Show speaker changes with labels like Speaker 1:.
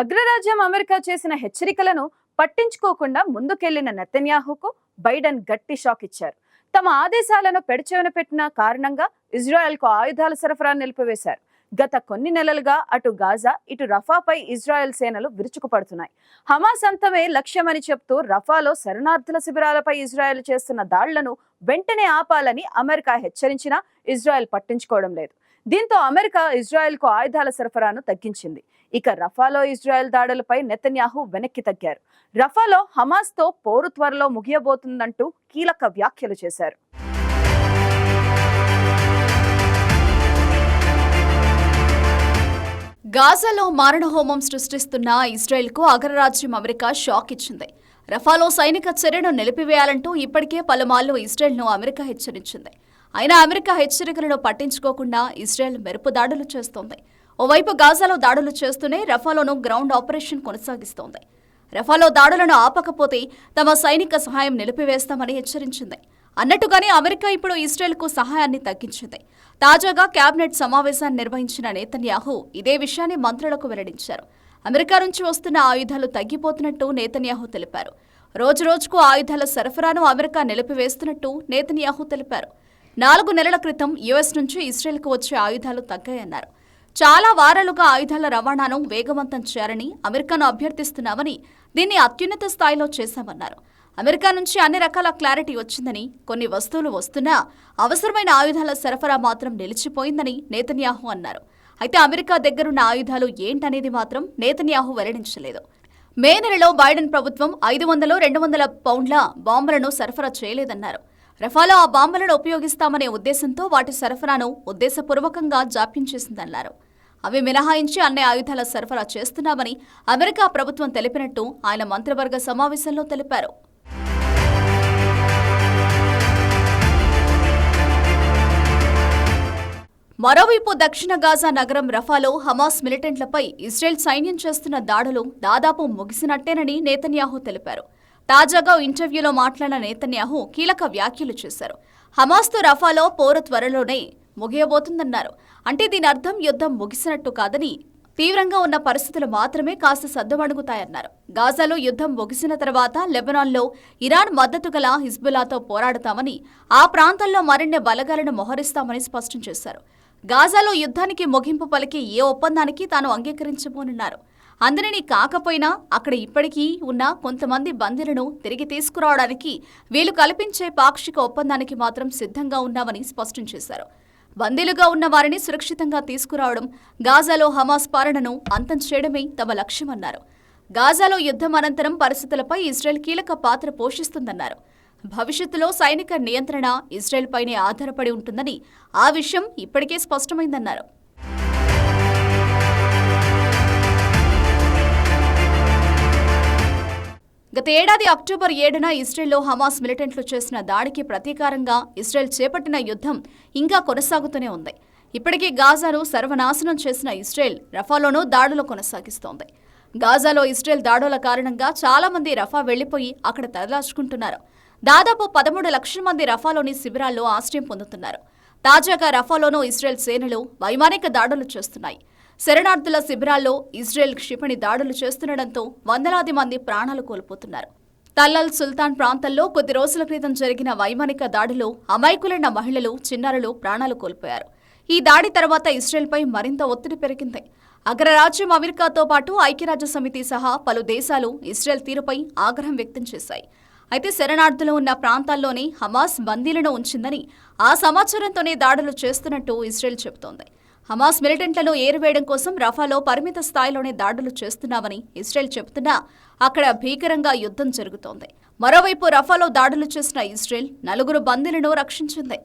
Speaker 1: అగ్రరాజ్యం అమెరికా చేసిన హెచ్చరికలను పట్టించుకోకుండా ముందుకెళ్ళిన నెతన్యాహుకు బైడెన్ గట్టి షాక్ ఇచ్చారు. తమ ఆదేశాలను పెడచెవిన పెట్టిన కారణంగా ఇజ్రాయెల్కు ఆయుధాల సరఫరా నిలిపివేశారు. గత కొన్ని నెలలుగా అటు గాజా ఇటు రఫాపై ఇజ్రాయెల్ సేనలు విరుచుకుపడుతున్నాయి. హమాస్ అంతమే లక్ష్యమని చెప్తూ రఫాలో శరణార్థుల శిబిరాలపై ఇజ్రాయెల్ చేస్తున్న దాళ్ళను వెంటనే ఆపాలని అమెరికా హెచ్చరించినా ఇజ్రాయెల్ పట్టించుకోవడం లేదు. దీంతో అమెరికా ఇజ్రాయెల్కు ఆయుధాల సరఫరాను తగ్గించింది. ఇక రఫాలో ఇజ్రాయెల్ దాడులపై నెతన్యాహు వెనక్కి తగ్గారు. రఫాలో హమాస్తో పోరు త్వరలో ముగియబోతుందంటూ కీలక వ్యాఖ్యలు చేశారు.
Speaker 2: గాజాలో మారణహోమం సృష్టిస్తున్న ఇజ్రాయెల్కు అగ్రరాజ్యం అమెరికా షాక్ ఇచ్చింది. రఫాలో సైనిక చర్యను నిలిపివేయాలంటూ ఇప్పటికే పలుమార్లు ఇజ్రాయెల్ను అమెరికా హెచ్చరించింది. అయినా అమెరికా హెచ్చరికలను పట్టించుకోకుండా ఇజ్రాయెల్ మెరుపు దాడులు చేస్తోంది. ఓవైపు గాజాలో దాడులు చేస్తూనే రఫాలోను గ్రౌండ్ ఆపరేషన్ కొనసాగిస్తోంది. రఫాలో దాడులను ఆపకపోతే తమ సైనిక సహాయం నిలిపివేస్తామని హెచ్చరించింది. అన్నట్టుగానే అమెరికా ఇప్పుడు ఇస్రాయెల్కు సహాయాన్ని తగ్గించింది. తాజాగా కేబినెట్ సమావేశాన్ని నిర్వహించిన నేతన్యాహు ఇదే విషయాన్ని మంత్రులకు వెల్లడించారు. అమెరికా నుంచి వస్తున్న ఆయుధాలు తగ్గిపోతున్నట్టు నేతన్యాహు తెలిపారు. రోజురోజుకు ఆయుధాల సరఫరాను అమెరికా నిలిపివేస్తున్నట్టు నేతన్యాహు తెలిపారు. నాలుగు నెలల క్రితం యుఎస్ నుంచి ఇస్రాయెల్కు వచ్చే ఆయుధాలు తగ్గాయన్నారు. చాలా వారాలుగా ఆయుధాల రవాణాను వేగవంతం చేయాలని అమెరికాను అభ్యర్థిస్తున్నామని దీన్ని అత్యున్నత స్థాయిలో చేశామన్నారు. అమెరికా నుంచి అన్ని రకాల క్లారిటీ వచ్చిందని కొన్ని వస్తువులు వస్తున్నా అవసరమైన ఆయుధాల సరఫరా మాత్రం నిలిచిపోయిందని నేతన్యాహు అన్నారు. అయితే అమెరికా దగ్గరున్న ఆయుధాలు ఏంటనేది మాత్రం నేతన్యాహు వెల్లడించలేదు. మే నెలలో బైడెన్ ప్రభుత్వం ఐదు వందలు రెండు వందల పౌండ్ల బాంబులను సరఫరా చేయలేదన్నారు. రఫాలో ఆ బాంబులను ఉపయోగిస్తామనే ఉద్దేశంతో వాటి సరఫరాను ఉద్దేశపూర్వకంగా జాప్యం చేసిందన్నారు. అవి మినహాయించి అన్ని ఆయుధాల సరఫరా చేస్తున్నామని అమెరికా ప్రభుత్వం తెలిపినట్టు ఆయన మంత్రివర్గ సమావేశంలో తెలిపారు. మరోవైపు దక్షిణ గాజా నగరం రఫాలో హమాస్ మిలిటెంట్లపై ఇజ్రాయెల్ సైన్యం చేస్తున్న దాడులు దాదాపు ముగిసినట్టేనని నేతన్యాహు తెలిపారు. తాజాగా ఇంటర్వ్యూలో మాట్లాడిన నేతన్యాహు కీలక వ్యాఖ్యలు చేశారు. హమాస్తో రఫాలో పోరు త్వరలోనే ముగియబోతుందన్నారు. అంటే దీని అర్థం యుద్ధం ముగిసినట్టు కాదని తీవ్రంగా ఉన్న పరిస్థితులు మాత్రమే కాస్త సద్దుమణుగుతాయన్నారు గాజాలో యుద్ధం ముగిసిన తర్వాత లెబనాన్లో ఇరాన్ మద్దతు గల హిజ్బుల్లాతో పోరాడతామని ఆ ప్రాంతంలో మరిన్ని బలగాలను మోహరిస్తామని స్పష్టం చేశారు. గాజాలో యుద్ధానికి ముగింపు పలికి ఏ ఒప్పందానికి తాను అంగీకరించబోనున్నారు. అందరినీ కాకపోయినా అక్కడ ఇప్పటికీ ఉన్న కొంతమంది బందీలను తిరిగి తీసుకురావడానికి వీలు కల్పించే పాక్షిక ఒప్పందానికి మాత్రం సిద్ధంగా ఉన్నామని స్పష్టం చేశారు. బందీలుగా ఉన్న వారిని సురక్షితంగా తీసుకురావడం గాజాలో హమాస్ పాలనను అంతం చేయడమే తమ లక్ష్యమన్నారు. గాజాలో యుద్ధం అనంతరం పరిస్థితులపై ఇజ్రాయెల్ కీలక పాత్ర పోషిస్తుందన్నారు. భవిష్యత్తులో సైనిక నియంత్రణ ఇజ్రాయెల్ పైనే ఆధారపడి ఉంటుందని ఆ విషయం ఇప్పటికే స్పష్టమైందన్నారు. గత ఏడాది అక్టోబర్ ఏడున ఇజ్రాయెల్లో హమాస్ మిలిటెంట్లు చేసిన దాడికి ప్రతీకారంగా ఇజ్రాయెల్ చేపట్టిన యుద్ధం ఇంకా కొనసాగుతూనే ఉంది. ఇప్పటికీ గాజాను సర్వనాశనం చేసిన ఇజ్రాయెల్ రఫాలోనూ దాడులు కొనసాగిస్తోంది. గాజాలో ఇజ్రాయెల్ దాడుల కారణంగా చాలామంది రఫా వెళ్ళిపోయి అక్కడ తరలాచుకుంటున్నారు. దాదాపు పదమూడు లక్షల మంది రఫాలోని శిబిరాల్లో ఆశ్రయం పొందుతున్నారు. తాజాగా రఫాలోనూ ఇజ్రాయెల్ సేనలు వైమానిక దాడులు చేస్తున్నాయి. శరణార్థుల శిబిరాల్లో ఇజ్రాయెల్ క్షిపణి దాడులు చేస్తుండటంతో వందలాది మంది ప్రాణాలు కోల్పోతున్నారు. తల్లల్ సుల్తాన్ ప్రాంతంలో కొద్ది రోజుల క్రితం జరిగిన వైమానిక దాడిలో అమాయకులైన మహిళలు చిన్నారులు ప్రాణాలు కోల్పోయారు. ఈ దాడి తర్వాత ఇజ్రాయెల్పై మరింత ఒత్తిడి పెరిగింది. అగ్రరాజ్యం అమెరికాతో పాటు ఐక్యరాజ్య సమితి సహా పలు దేశాలు ఇజ్రాయెల్ తీరుపై ఆగ్రహం వ్యక్తం చేశాయి. అయితే శరణార్థులు ఉన్న ప్రాంతాల్లోనే హమాస్ బందీలను ఉంచిందని ఆ సమాచారంతోనే దాడులు చేస్తున్నట్టు ఇజ్రాయెల్ చెబుతోంది. హమాస్ మిలిటెంట్లను ఏరివేయడం కోసం రఫాలో పరిమిత స్థాయిలోనే దాడులు చేస్తున్నామని ఇస్రాయెల్ చెబుతున్నా అక్కడ భీకరంగా యుద్ధం జరుగుతోంది. మరోవైపు రఫాలో దాడులు చేసిన ఇస్రాయెల్ నలుగురు బందీలను రక్షించింది.